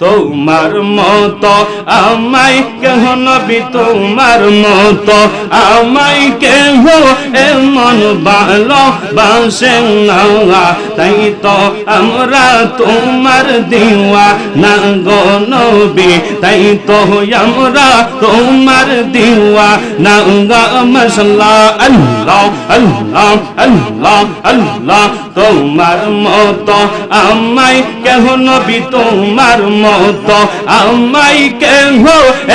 তোমার মত, আমায় কেহ নবী তোমার মত, আমায় কেহ এমন ভালো বাসে না। তাই তো আমরা তোমার দিওয়া না গো নবী, তাই তো আমরা তোমার দিওয়া না গা। মশলা আল্লাহ আল্লাহ আল্লাহ আল্লাহ। তোমার মত, আমায় কেহ নবী তোমার মত, আমায় কেহ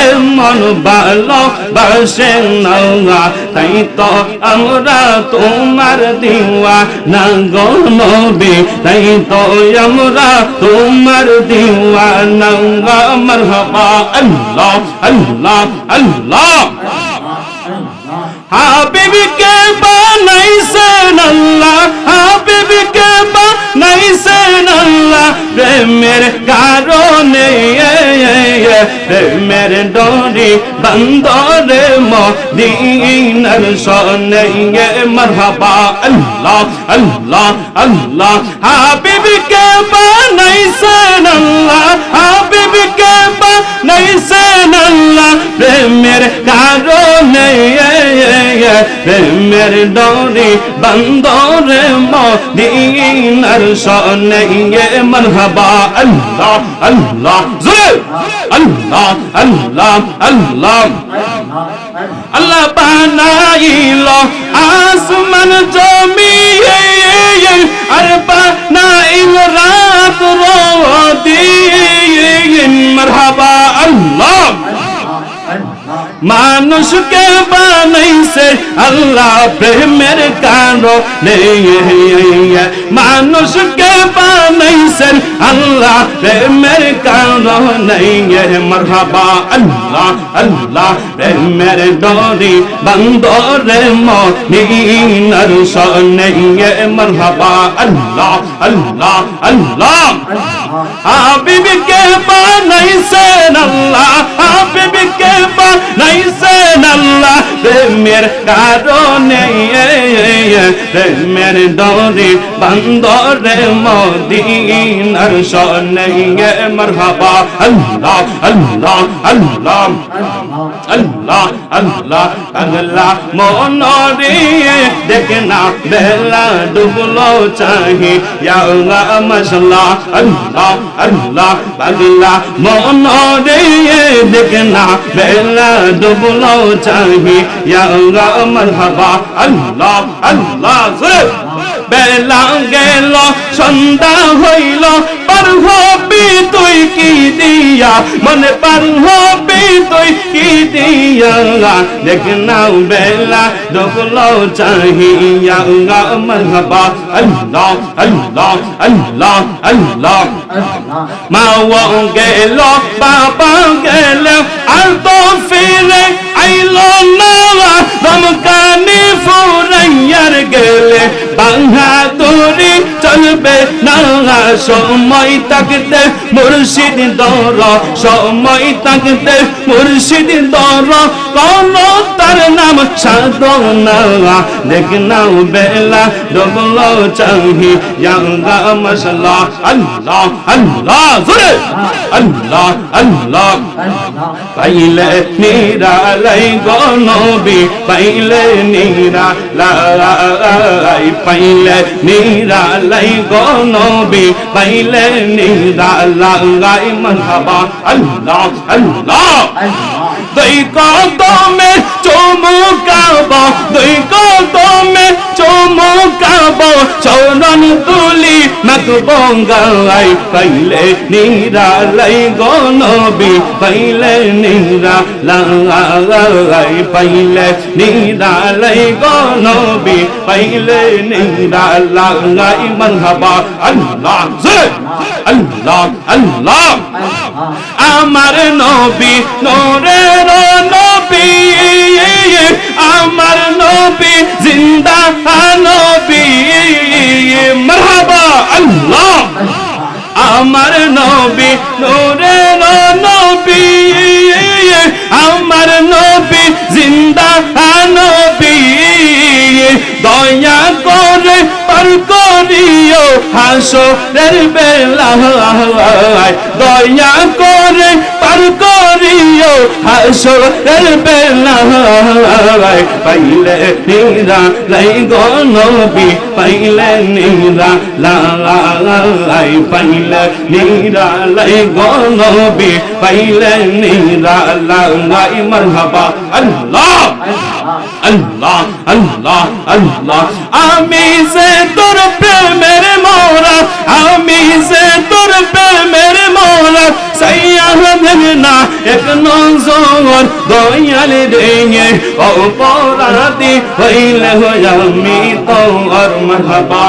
এমন ভালো বাসে তাই তো আমরা তোমার দিওয়া না গো নবী। তাই তো আমরা তোমার দিওয়া না মরহবা, আল্লাহ আল্লাহ আল্লাহ। হাবিবকে বানাইছেন আল্লাহ হাবিবকে বানাইছেন আল্লাহ প্রেমের কারণে, প্রেমের ডরি বন্দরে মদিনার সনে মরহবা। আল্লাহ আল্লাহ আল্লাহ। হাবিবকে বানাইছেন আল্লাহ হাবিবকে বানাইছেন আল্লাহ প্রেমের কারণে প্রেমের ডরি বন্দরে মদিনার সনে মরহবা। আল্লাহ আল্লাহ, জোরে, আল্লাহ আল্লাহ আল্লাহ। আল্লাহ বানাইল আসমান জমি আর বানাইল রাত রদিন মানুষকে বানাইছে আল্লাহ প্রেমের কারণে মানুষকে বানাইছেন আল্লাহ প্রেমের কারণে মরহাবা আল্লাহ আল্লাহ প্রেমের ডরি বন্দরে মদিনার সনে মরহাবা আল্লাহ আল্লাহ আল্লাহ। হাবিবকে প্রেমের কারণে প্রেমের ডরে বন্দরে মদিনার সনে মরহাবা। আল্লাহ আল্লাহ আল্লাহ আল্লাহ আল্লাহ আল্লাহ মনরে দেখনা বেলা ডুবলো চাহি। ইয়া মশলা আল্লাহ আল্লাহ, পাগলা। মনরে দেখনা বেলা ডুবলো চাহি। ইয়া মরহাবা আল্লাহ আল্লাহ বেলা গেল সন্ধ্যা হইল পার হবি তুই কি দিয়া মনে পার হবি তুই কি দিয়া দেখ নাও বেলা ডুবলো চাহিয়া মরহবা আল্লাহ আল্লাহ আল্লাহ। আল্লাহ মা গেল, বাবা no, না সময় থাকতে মুর্শিদ দর, সময় থাকতে মুর্শিদ দর। কোন তার নাম সাধনা, দেখ নাও বেলা, ডবল চাহি, ইয়াঙ্গা মশলা। আল্লাহ আল্লাহ, জোরে। আল্লাহ আল্লাহ। পাইলে নিরালাই গনবি, পাইলে নিরালাই পাইলে নিরালাই গনবি। পাইলে নিরালাই মরহাবা। আল্লাহ আল্লাহ। দুই কদমে চমকাব দুই কদমে চমকাব চরণ তুলি মাতব গাই পাইলে নিরালাই গনবি পাইলে নিরালাই পাইলে নিরালাই গনবি পাইলে নিরালাই মরহাবা আল্লাহ আল্লাহ! আল্লাহ। আমার নবী নোরের নবী। আমার নবী, জিন্দা নবী। মরহাবা আল্লাহ। আমার নবী নোরের নবী। আমার নবী, জিন্দা নবী। দয়া করে পার করে করিও হাসরের বেলায় দয়া করে পার করিও হাসরের বেলায় পাইলে নিরা লাই গনবি পাইলে নিরা লাই পাইলে নিরা লাই গনবি পাইলে নিরা লাই মারহাবা আল্লাহ আল্লাহ আল্লাহ আল্লাহ আমি যে তোর প্রেমের মোরা আমি যে তোর প্রেমের মোরা সাইয়াদের না, এক নজর দয়াল রে অপরাধী হইলে হই আমি তোর মারহাবা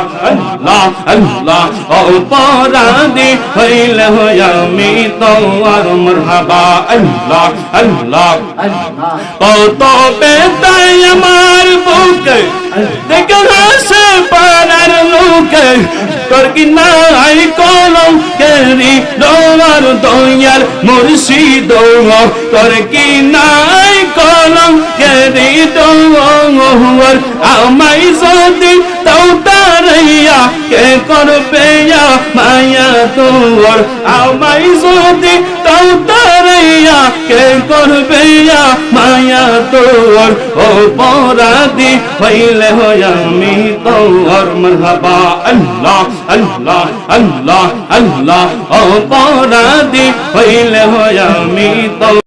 আল্লাহ আল্লাহ অপরাধী হইলে হই আমি তোর মারহাবা আল্লাহ আল্লাহ কত বেতাই আমার বুকে দেখে হাসে পাড়ার লোকে তোর কি নাই কলম কেরি দোয়ার দয়ার মুর্শিদ তোর কি নাই কলম কেরি দোয়ার আমাই যদি তাও তারাইয়া কে করবে মায়া তোর? আমাই যদি তাও তারাইয়া, কে করবে মায়া তোর? ও পরাদি হইলে আমি তোর। মরহাবা, আল্লাহ আল্লাহ আল্লাহ আল্লাহ। ও পরাদি হইলে আমি তোর।